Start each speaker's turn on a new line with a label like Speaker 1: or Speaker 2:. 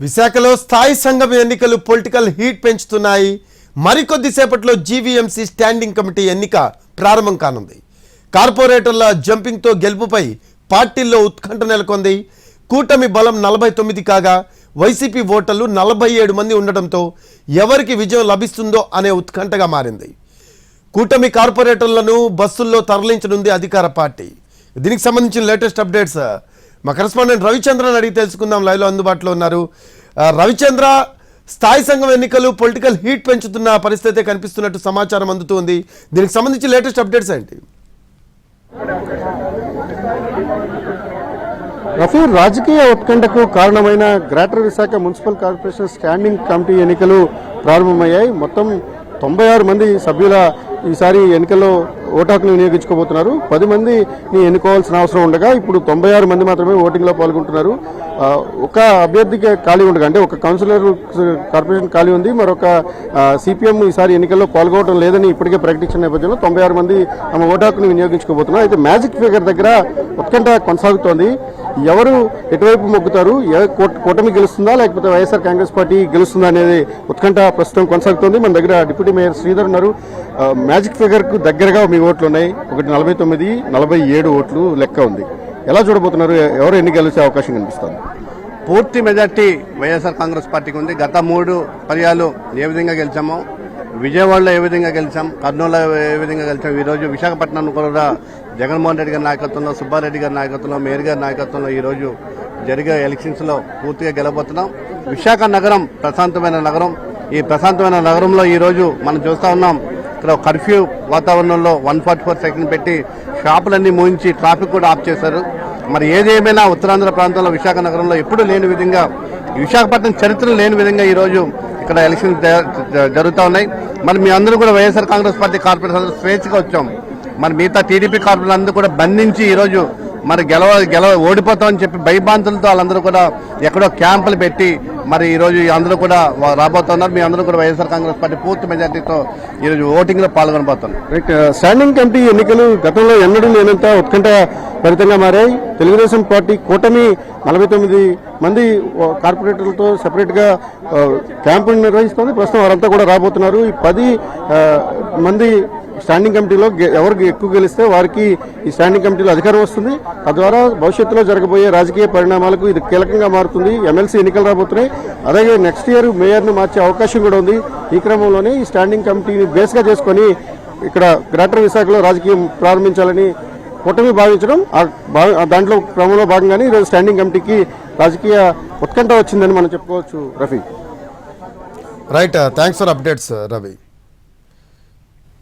Speaker 1: విశాఖలో స్థాయి సంఘం ఎన్నికలు పొలిటికల్ హీట్ పెంచుతున్నాయి. మరికొద్దిసేపట్లో జీవీఎంసీ స్టాండింగ్ కమిటీ ఎన్నిక ప్రారంభం కానుంది. కార్పొరేటర్ల జంపింగ్తో గెలుపుపై పార్టీల్లో ఉత్కంఠ నెలకొంది. కూటమి బలం నలభై తొమ్మిది కాగా వైసీపీ ఓటర్లు నలభై ఏడు మంది ఉండటంతో ఎవరికి విజయం లభిస్తుందో అనే ఉత్కంఠగా మారింది. కూటమి కార్పొరేటర్లను బస్సుల్లో తరలించనుంది అధికార పార్టీ. దీనికి సంబంధించిన లేటెస్ట్ అప్డేట్స్ మా కరస్పాండెంట్ రవిచంద్రన్ అడిగి తెలుసుకుందాం. లైవ్లో అందుబాటులో ఉన్నారు. రవిచంద్ర స్థాయి సంఘం ఎన్నికలు పొలిటికల్ హీట్ పెంచుతున్న పరిస్థితి కనిపిస్తున్నట్టు సమాచారం అందుతుంది. దీనికి సంబంధించి లేటెస్ట్ అప్డేట్స్ ఏంటి?
Speaker 2: రఫీ రాజకీయ ఉత్కంఠకు కారణమైన greater Visakha municipal corporation standing committee ఎన్నికలు ప్రారంభమయ్యాయి. మొత్తం తొంభై ఆరు మంది సభ్యుల ఈసారి ఎన్నికల్లో ఓటాకులు వినియోగించుకోబోతున్నారు. పది మందిని ఎన్నుకోవాల్సిన అవసరం ఉండగా ఇప్పుడు తొంభై ఆరు మంది మాత్రమే ఓటింగ్లో పాల్గొంటున్నారు. ఒక అభ్యర్థికి ఖాళీ ఉండగా అంటే ఒక కౌన్సిలర్ కార్పొరేషన్ ఖాళీ ఉంది మరొక సిపిఎం ఈసారి ఎన్నికల్లో పాల్గొనడం లేదని ఇప్పటికే ప్రకటించిన నేపథ్యంలో తొంభై ఆరు మంది తమ ఓటాకును వినియోగించుకోబోతున్నారు. అయితే మ్యాజిక్ ఫిగర్ దగ్గర ఉత్కంఠ కొనసాగుతోంది. ఎవరు ఎటువైపు మొగ్గుతారు? కూటమి గెలుస్తుందా? లేకపోతే వైఎస్ఆర్ కాంగ్రెస్ పార్టీ గెలుస్తుందా అనేది ఉత్కంఠ ప్రస్తుతం కొనసాగుతోంది. మన దగ్గర డిప్యూటీ మేయర్ శ్రీధర్ ఉన్నారు. మ్యాజిక్ ఫిగర్కు దగ్గరగా మీ ఓట్లు ఉన్నాయి. ఒకటి నలభై తొమ్మిది నలభై ఏడు ఓట్లు లెక్క ఉంది. ఎలా చూడబోతున్నారు? ఎవరు ఎన్ని గెలిచే అవకాశం కనిపిస్తుంది?
Speaker 3: పూర్తి మెజార్టీ వైఎస్ఆర్ కాంగ్రెస్ పార్టీకి ఉంది. గత మూడు పర్యాలు ఏ విధంగా గెలిచామో విజయవాడలో ఏ విధంగా గెలిచాం? కర్నూలులో ఏ విధంగా గెలిచాం? ఈరోజు విశాఖపట్నం కూడా జగన్మోహన్ రెడ్డి గారి నాయకత్వంలో సుబ్బారెడ్డి గారి నాయకత్వంలో మేయర్ గారి నాయకత్వంలో ఈరోజు జరిగే ఎలక్షన్స్లో పూర్తిగా గెలబోతున్నాం విశాఖ నగరం ప్రశాంతమైన నగరం. ఈ ప్రశాంతమైన నగరంలో ఈరోజు మనం చూస్తూ ఉన్నాం. ఇక్కడ కర్ఫ్యూ వాతావరణంలో వన్ ఫార్టీ ఫోర్ సెకండ్ పెట్టి షాపులన్నీ మూయించి ట్రాఫిక్ కూడా ఆఫ్ చేశారు. మరి ఏదేమైనా ఉత్తరాంధ్ర ప్రాంతంలో విశాఖ నగరంలో ఎప్పుడూ లేని విధంగా విశాఖపట్నం చరిత్ర లేని విధంగా ఈరోజు ఇక్కడ ఎలక్షన్ జరుగుతూ ఉన్నాయి. మరి మీ అందరూ కూడా వైఎస్ఆర్ కాంగ్రెస్ పార్టీ కార్పొరేషన్ అందరూ స్వేచ్ఛగా వచ్చాం. మరి మిగతా టీడీపీ కార్పొరేషన్ అందరూ కూడా బంధించి ఈరోజు మరి గెలవ గెలవ ఓడిపోతామని చెప్పి భయభాంతులతో వాళ్ళందరూ కూడా ఎక్కడో క్యాంపులు పెట్టి మరి ఈరోజు అందరూ కూడా రాబోతున్నారు. మీ అందరూ కూడా వైఎస్ఆర్ కాంగ్రెస్ పార్టీ పూర్తి మెజార్టీతో ఈరోజు ఓటింగ్లో పాల్గొనబోతున్నారు.
Speaker 2: స్టాండింగ్ కమిటీ ఎన్నికలు గతంలో ఎన్నడూ లేనంత ఉత్కంఠ ఫలితంగా మారాయి తెలుగుదేశం పార్టీ కూటమి నలభై తొమ్మిది మంది కార్పొరేటర్లతో సెపరేట్గా క్యాంపును నిర్వహిస్తుంది. ప్రస్తుతం వారంతా కూడా రాబోతున్నారు. ఈ పది మంది స్టాండింగ్ కమిటీలో ఎవరికి ఎక్కువ గెలిస్తే వారికి ఈ స్టాండింగ్ కమిటీలో అధికారం వస్తుంది. తద్వారా భవిష్యత్తులో జరగబోయే రాజకీయ పరిణామాలకు ఇది కీలకంగా మారుతుంది. ఎమ్మెల్సీ ఎన్నికలు రాబోతున్నాయి. అలాగే నెక్స్ట్ ఇయర్ మేయర్ను మార్చే అవకాశం కూడా ఉంది. ఈ క్రమంలోనే ఈ స్టాండింగ్ కమిటీని బేస్గా చేసుకొని ఇక్కడ గ్రేటర్ విశాఖలో రాజకీయం ప్రారంభించాలని కూటమి భావించడం దాంట్లో క్రమంలో భాగంగానే ఈరోజు స్టాండింగ్ కమిటీకి రాజకీయ ఉత్కంఠ వచ్చిందని మనం చెప్పుకోవచ్చు Rafi.
Speaker 1: Right thanks for updates Ravi.